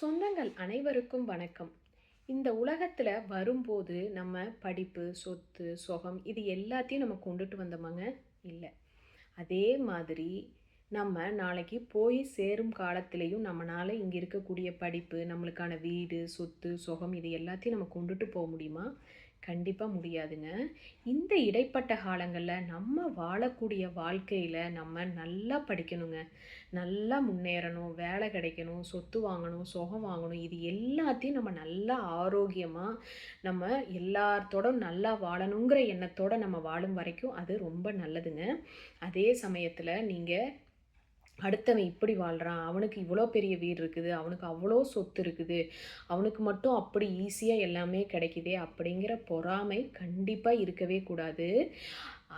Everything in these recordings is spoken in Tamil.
சொந்தங்கள் அனைவருக்கும் வணக்கம். இந்த உலகத்தில் வரும்போது நம்ம படிப்பு சொத்து சுகம் இது எல்லாத்தையும் நம்ம கொண்டுட்டு வந்தோமாங்க? இல்லை. அதே மாதிரி நம்ம நாளைக்கு போய் சேரும் காலத்திலையும் நம்மளால் இங்கே இருக்கக்கூடிய படிப்பு நம்மளுக்கான வீடு சொத்து சுகம் இது எல்லாத்தையும் நம்ம கொண்டுட்டு போக முடியுமா? கண்டிப்பாக முடியாதுங்க. இந்த இடைப்பட்ட காலங்களில் நம்ம வாழக்கூடிய வாழ்க்கையில் நம்ம நல்லா படிக்கணுங்க. நல்லா முன்னேறணும் வேலை கிடைக்கணும் சொத்து வாங்கணும் சுகம் வாங்கணும் இது எல்லாத்தையும் நம்ம நல்லா ஆரோக்கியமாக நம்ம எல்லாத்தோட நல்லா வாழணுங்கிற எண்ணத்தோடு நம்ம வாழும் வரைக்கும் அது ரொம்ப நல்லதுங்க. அதே சமயத்தில் நீங்கள் அடுத்தவன் இப்படி வாழ்கிறான் அவனுக்கு இவ்வளோ பெரிய வீடு இருக்குது அவனுக்கு அவ்வளோ சொத்து இருக்குது அவனுக்கு மட்டும் அப்படி ஈஸியாக எல்லாமே கிடைக்குதே அப்படிங்கிற பொறாமை கண்டிப்பாக இருக்கவே கூடாது.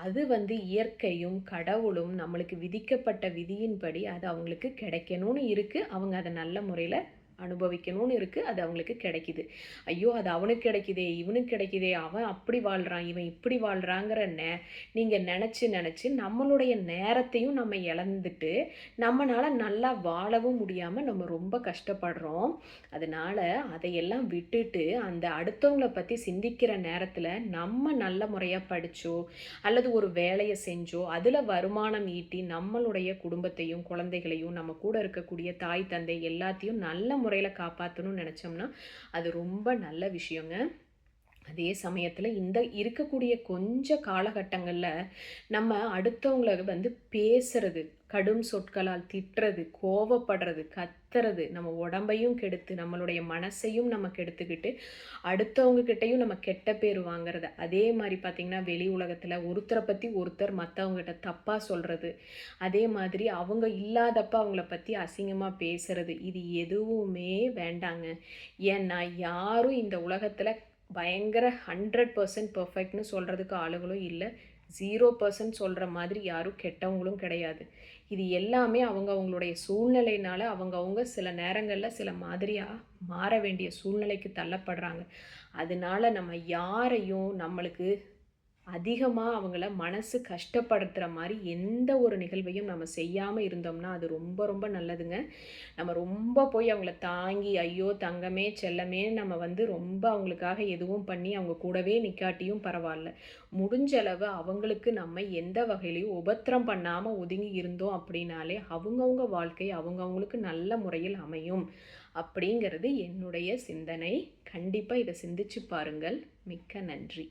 அது வந்து இயற்கையும் கடவுளும் நம்மளுக்கு விதிக்கப்பட்ட விதியின்படி அது அவங்களுக்கு கிடைக்கணும்னு இருக்குது அவங்க அதை நல்ல முறையில் அனுபவிக்கணும்னு இருக்குது அது அவங்களுக்கு கிடைக்கிது. ஐயோ அது அவனுக்கு கிடைக்குதே இவனுக்கு கிடைக்குதே அவன் அப்படி வாழ்கிறான் இவன் இப்படி வாழ்கிறாங்கிற நே நீங்கள் நினச்சி நினச்சி நம்மளுடைய நேரத்தையும் நம்ம இழந்துட்டு நம்மளால் நல்லா வாழவும் முடியாமல் நம்ம ரொம்ப கஷ்டப்படுறோம். அதனால் அதையெல்லாம் விட்டுட்டு அந்த அடுத்தவங்களை பற்றி சிந்திக்கிற நேரத்தில் நம்ம நல்ல முறையாக படித்தோ அல்லது ஒரு வேலையை செஞ்சோ அதில் வருமானம் ஈட்டி நம்மளுடைய குடும்பத்தையும் குழந்தைகளையும் நம்ம கூட இருக்கக்கூடிய தாய் தந்தை எல்லாத்தையும் நல்ல முறையில் காப்பாற்றணும்னு நினச்சோம்னா அது ரொம்ப நல்ல விஷயங்க. அதே சமயத்தில் இந்த இருக்கக்கூடிய கொஞ்ச காலகட்டங்களில் நம்ம அடுத்தவங்கள வந்து பேசுறது கடும் சொற்களால் திட்டுறது கோவப்படுறது கத்துறது நம்ம உடம்பையும் கெடுத்து நம்மளுடைய மனசையும் நம்ம கெடுத்துக்கிட்டு அடுத்தவங்கக்கிட்டையும் நம்ம கெட்ட பேர் வாங்குறது. அதே மாதிரி பார்த்திங்கன்னா வெளி உலகத்தில் ஒருத்தரை பற்றி ஒருத்தர் மற்றவங்ககிட்ட தப்பாக சொல்கிறது அதே மாதிரி அவங்க இல்லாதப்ப அவங்கள பற்றி அசிங்கமாக பேசுறது. இது எதுவுமே வேண்டாங்க. ஏன்னா யாரும் இந்த உலகத்தில் பயங்கர ஹண்ட்ரட் பர்சன்ட் பர்ஃபெக்ட்னு சொல்கிறதுக்கு ஆளுகளும் இல்லை. ஜீரோ பர்சன்ட் சொல்கிற மாதிரி யாரும் கெட்டவங்களும் கிடையாது. இது எல்லாமே அவங்க அவங்களுடைய சூழ்நிலையினால் அவங்கவுங்க சில நேரங்களில் சில மாதிரியாக மாற வேண்டிய சூழ்நிலைக்கு தள்ளப்படுறாங்க. அதனால நம்ம யாரையும் நம்மளுக்கு அதிகமாக அவங்கள மனசு கஷ்டப்படுத்துகிற மாதிரி எந்த ஒரு நிகழ்வையும் நம்ம செய்யாமல் இருந்தோம்னா அது ரொம்ப ரொம்ப நல்லதுங்க. நம்ம ரொம்ப போய் அவங்கள தாங்கி ஐயோ தங்கமே செல்லமே நம்ம வந்து ரொம்ப அவங்களுக்காக எதுவும் பண்ணி அவங்க கூடவே நிக்காட்டியும் பரவாயில்ல. முடிஞ்ச அளவு அவங்களுக்கு நம்ம எந்த வகையிலையும் உபத்திரம் பண்ணாமல் ஒதுங்கி இருந்தோம் அப்படின்னாலே அவங்கவுங்க வாழ்க்கை அவங்கவுங்களுக்கு நல்ல முறையில் அமையும் அப்படிங்கிறது என்னுடைய சிந்தனை. கண்டிப்பாக இதை சிந்திச்சு பாருங்கள். மிக்க நன்றி.